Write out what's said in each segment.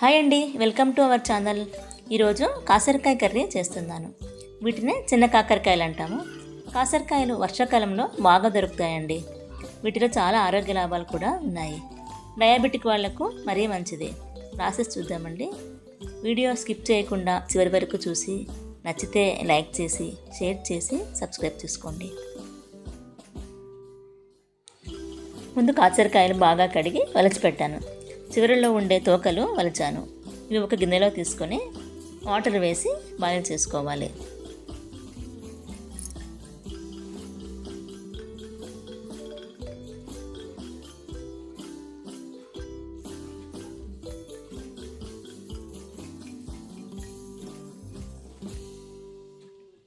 Hi అండి welcome to our channel. ఈరోజు కాసరకాయ curry చేస్తున్నాను. వీటినే చిన్న కాకరకాయలు అంటాము. కాసరకాయలు వర్షాకాలంలో బాగా దొరుకుతాయండి. వీటిలో చాలా ఆరోగ్య లాభాలు కూడా ఉన్నాయి. డయాబెటిక్ వాళ్ళకు మరీ మంచిది. ప్రాసెస్ చూద్దామండి. వీడియో స్కిప్ చేయకుండా చివరి వరకు చూసి నచ్చితే లైక్ చేసి షేర్ చేసి సబ్స్క్రైబ్ చేసుకోండి. ముందు కాచరకాయలు బాగా కడిగి వలచిపెట్టాను చివరిలో ఉండే తోకలు వలిచాను. ఇవి ఒక గిన్నెలో తీసుకొని వాటర్ వేసి బాయిల్ చేసుకోవాలి.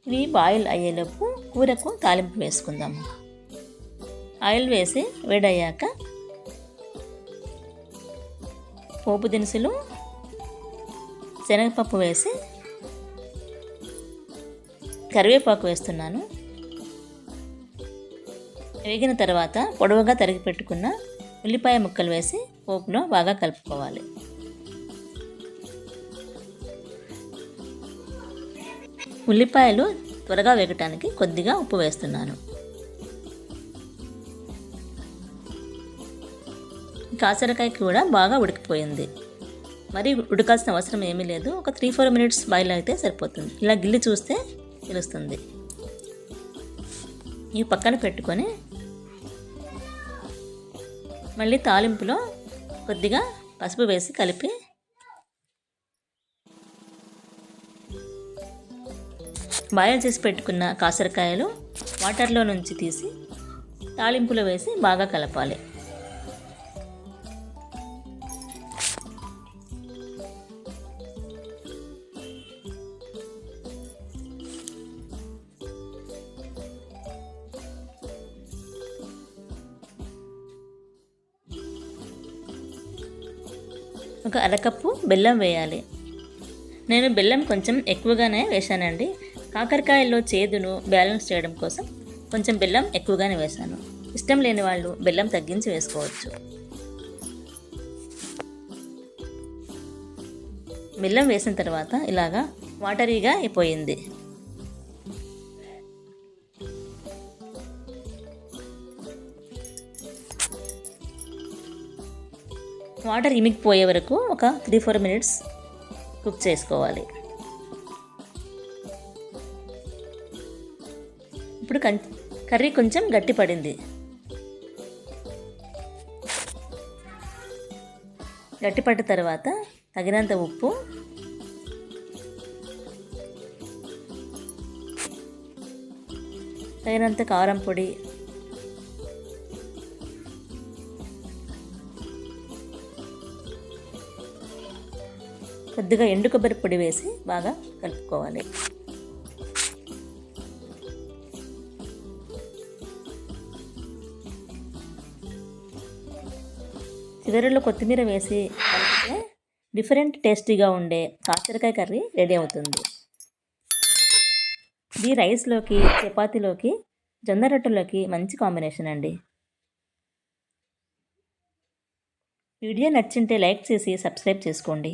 ఇవి బాయిల్ అయ్యేలోపు కూరకు తాలింపు వేసుకుందాము ఆయిల్ వేసి వేడయ్యాక పోపు దినుసులు శనగపప్పు వేసి కరివేపాకు వేస్తున్నాను. వేగిన తర్వాత పొడవుగా తరిగి పెట్టుకున్న ఉల్లిపాయ ముక్కలు వేసి పోపులో బాగా కలుపుకోవాలి. ఉల్లిపాయలు త్వరగా వేగటానికి కొద్దిగా ఉప్పు వేస్తున్నాను. కాసరకాయ కూడా బాగా ఉడికిపోయింది. మరి ఉడకాల్సిన అవసరం ఏమీ లేదు. ఒక త్రీ ఫోర్ మినిట్స్ బాయిల్ అయితే సరిపోతుంది. ఇలా గిల్లి చూస్తే తెలుస్తుంది. ఈ పక్కన పెట్టుకొని మళ్ళీ తాలింపులో కొద్దిగా పసుపు వేసి కలిపి బాయిల్ చేసి పెట్టుకున్న కాసరకాయలు వాటర్లో నుంచి తీసి తాలింపులో వేసి బాగా కలపాలి. ఒక అరకప్పు బెల్లం వేయాలి. నేను బెల్లం కొంచెం ఎక్కువగానే వేశానండి. కాకరకాయల్లో చేదును బ్యాలెన్స్ చేయడం కోసం కొంచెం బెల్లం ఎక్కువగానే వేశాను. ఇష్టం లేని వాళ్ళు బెల్లం తగ్గించి వేసుకోవచ్చు. బెల్లం వేసిన తర్వాత ఇలాగా వాటరీగా అయిపోయింది. వాటర్ ఇమిగిపోయే వరకు ఒక త్రీ ఫోర్ మినిట్స్ కుక్ చేసుకోవాలి. ఇప్పుడు కర్రీ కొంచెం గట్టి పడింది. గట్టిపడ్డ తర్వాత తగినంత ఉప్పు తగినంత కారం పొడి కొద్దిగా ఎండు కొబ్బరి పొడి వేసి బాగా కలుపుకోవాలి. చివరిలో కొత్తిమీర వేసి కలిపితే డిఫరెంట్ టేస్టీగా ఉండే కాకరకాయ కర్రీ రెడీ అవుతుంది. ఇది రైస్లోకి చపాతీలోకి జొన్న రొట్టెలోకి మంచి కాంబినేషన్ అండి. వీడియో నచ్చింటే లైక్ చేసి సబ్స్క్రైబ్ చేసుకోండి.